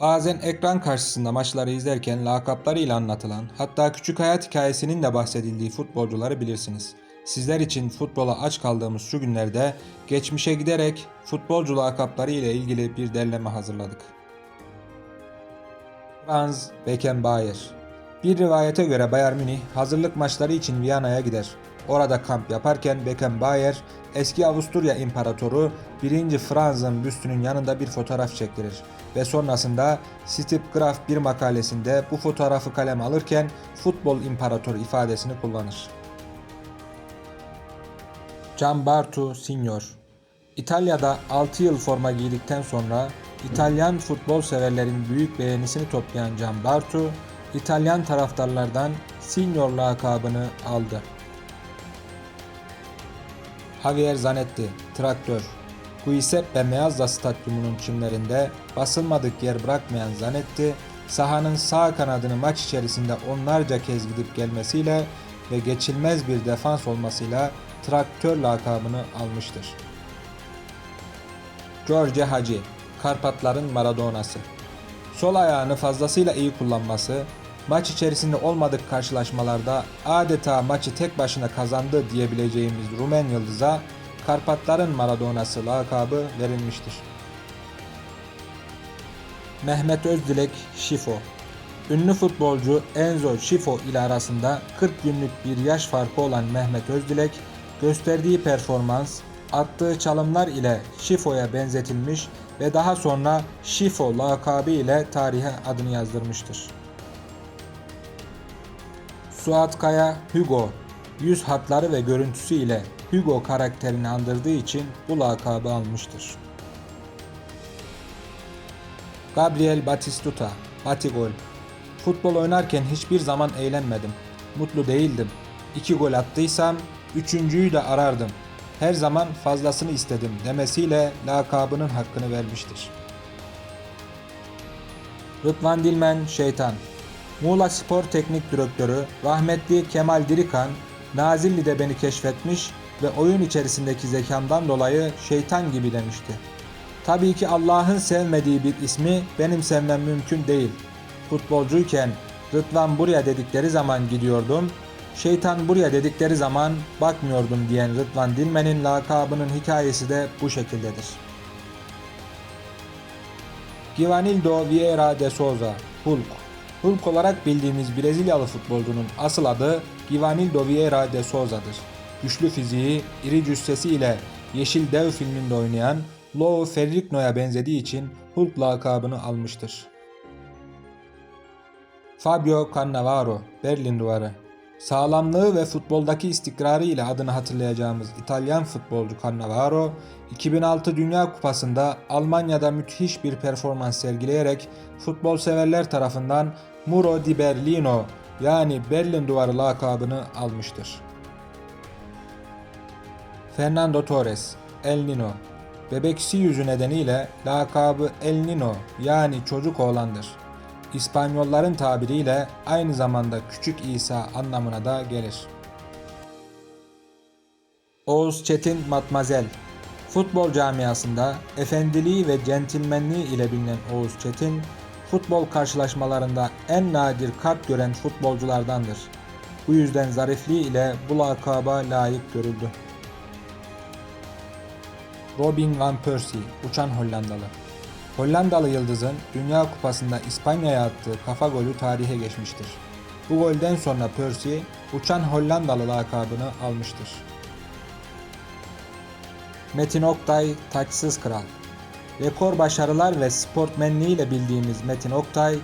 Bazen ekran karşısında maçları izlerken lakaplarıyla anlatılan, hatta küçük hayat hikayesinin de bahsedildiği futbolcuları bilirsiniz. Sizler için futbola aç kaldığımız şu günlerde geçmişe giderek futbolcu lakapları ile ilgili bir derleme hazırladık. Franz Beckenbauer Bir rivayete göre Bayern Münih hazırlık maçları için Viyana'ya gider. Orada kamp yaparken Beckenbauer eski Avusturya İmparatoru 1. Franz'ın büstünün yanında bir fotoğraf çektirir ve sonrasında Steve Graf bir makalesinde bu fotoğrafı kalem alırken futbol imparatoru ifadesini kullanır. Gian Bartu Signor İtalya'da 6 yıl forma giydikten sonra İtalyan futbol severlerin büyük beğenisini toplayan Gian Bartu, İtalyan taraftarlardan Signor lakabını aldı. Javier Zanetti, traktör. Giuseppe Meazza stadyumunun çimlerinde basılmadık yer bırakmayan Zanetti, sahanın sağ kanadını maç içerisinde onlarca kez gidip gelmesiyle ve geçilmez bir defans olmasıyla traktör lakabını almıştır. George Hagi, Karpatların Maradona'sı. Sol ayağını fazlasıyla iyi kullanması, maç içerisinde olmadık karşılaşmalarda adeta maçı tek başına kazandı diyebileceğimiz Rumen Yıldız'a Karpatların Maradona'sı lakabı verilmiştir. Mehmet Özdilek Şifo Ünlü futbolcu Enzo Şifo ile arasında 40 günlük bir yaş farkı olan Mehmet Özdilek, gösterdiği performans, attığı çalımlar ile Şifo'ya benzetilmiş ve daha sonra Şifo lakabı ile tarihe adını yazdırmıştır. Suat Kaya Hugo yüz hatları ve görüntüsü ile Hugo karakterini andırdığı için bu lakabı almıştır. Gabriel Batistuta, Batigol Futbol oynarken hiçbir zaman eğlenmedim. Mutlu değildim. İki gol attıysam üçüncüyü de arardım. Her zaman fazlasını istedim demesiyle lakabının hakkını vermiştir. Rıdvan Dilmen Şeytan Muğla Spor Teknik Direktörü rahmetli Kemal Dirikan, Nazilli'de beni keşfetmiş ve oyun içerisindeki zekamdan dolayı şeytan gibi demişti. Tabii ki Allah'ın sevmediği bir ismi benim sevmem mümkün değil. Futbolcuyken Rıdvan buraya dedikleri zaman gidiyordum, şeytan buraya dedikleri zaman bakmıyordum diyen Rıdvan Dilmen'in lakabının hikayesi de bu şekildedir. Givanildo Vieira de Souza, Hulk. Hulk olarak bildiğimiz Brezilyalı futbolcunun asıl adı Givanildo Vieira de Souza'dır. Güçlü fiziği, iri cüssesi ile Yeşil Dev filminde oynayan Lou Ferrigno'ya benzediği için Hulk lakabını almıştır. Fabio Cannavaro, Berlin Duvarı Sağlamlığı ve futboldaki istikrarı ile adını hatırlayacağımız İtalyan futbolcu Cannavaro, 2006 Dünya Kupası'nda Almanya'da müthiş bir performans sergileyerek futbol severler tarafından Muro di Berlino yani Berlin Duvarı lakabını almıştır. Fernando Torres, El Nino Bebeksi yüzü nedeniyle lakabı El Nino yani çocuk oğlandır. İspanyolların tabiriyle aynı zamanda küçük İsa anlamına da gelir. Oğuz Çetin Matmazel Futbol camiasında efendiliği ve centilmenliği ile bilinen Oğuz Çetin, futbol karşılaşmalarında en nadir kart gören futbolculardandır. Bu yüzden zarifliği ile bu lakaba layık görüldü. Robin van Persie, uçan Hollandalı. Hollandalı yıldızın Dünya Kupası'nda İspanya'ya attığı kafa golü tarihe geçmiştir. Bu golden sonra Persie, uçan Hollandalı lakabını almıştır. Metin Oktay, taçsız kral. Rekor başarılar ve sportmenliğiyle bildiğimiz Metin Oktay,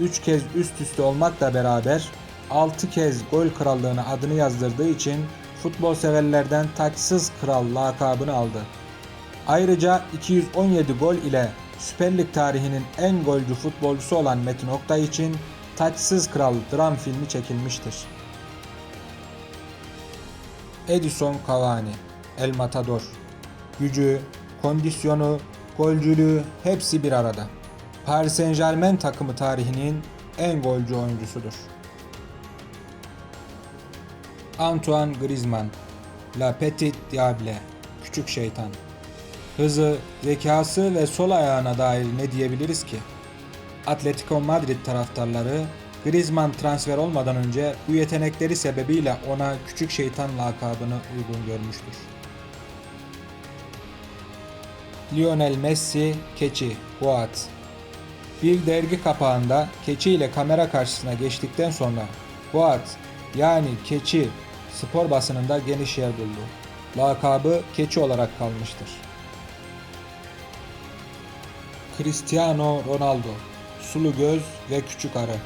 3 kez üst üste olmakla beraber 6 kez gol krallığına adını yazdırdığı için futbol severlerden taçsız kral lakabını aldı. Ayrıca 217 gol ile Süper Lig tarihinin en golcü futbolcusu olan Metin Oktay için Taçsız Kral dram filmi çekilmiştir. Edison Cavani, El Matador Gücü, kondisyonu, golcülüğü hepsi bir arada. Paris Saint Germain takımı tarihinin en golcü oyuncusudur. Antoine Griezmann, La Petite Diable, Küçük Şeytan. Hızı, zekası ve sol ayağına dair ne diyebiliriz ki? Atletico Madrid taraftarları Griezmann transfer olmadan önce bu yetenekleri sebebiyle ona küçük şeytan lakabını uygun görmüştür. Lionel Messi, keçi, Boat. Bir dergi kapağında keçi ile kamera karşısına geçtikten sonra Boat yani keçi spor basınında geniş yer buldu. Lakabı keçi olarak kalmıştır. Cristiano Ronaldo, sulu göz ve küçük arı.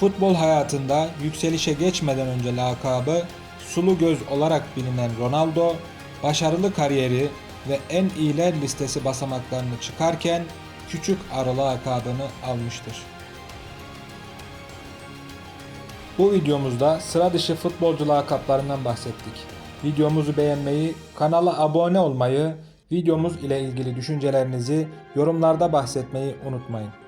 Futbol hayatında yükselişe geçmeden önce lakabı sulu göz olarak bilinen Ronaldo, başarılı kariyeri ve en iyiler listesi basamaklarını çıkarken küçük arı lakabını almıştır. Bu videomuzda sıra dışı futbolcu lakaplarından bahsettik. Videomuzu beğenmeyi, kanala abone olmayı, videomuz ile ilgili düşüncelerinizi yorumlarda bahsetmeyi unutmayın.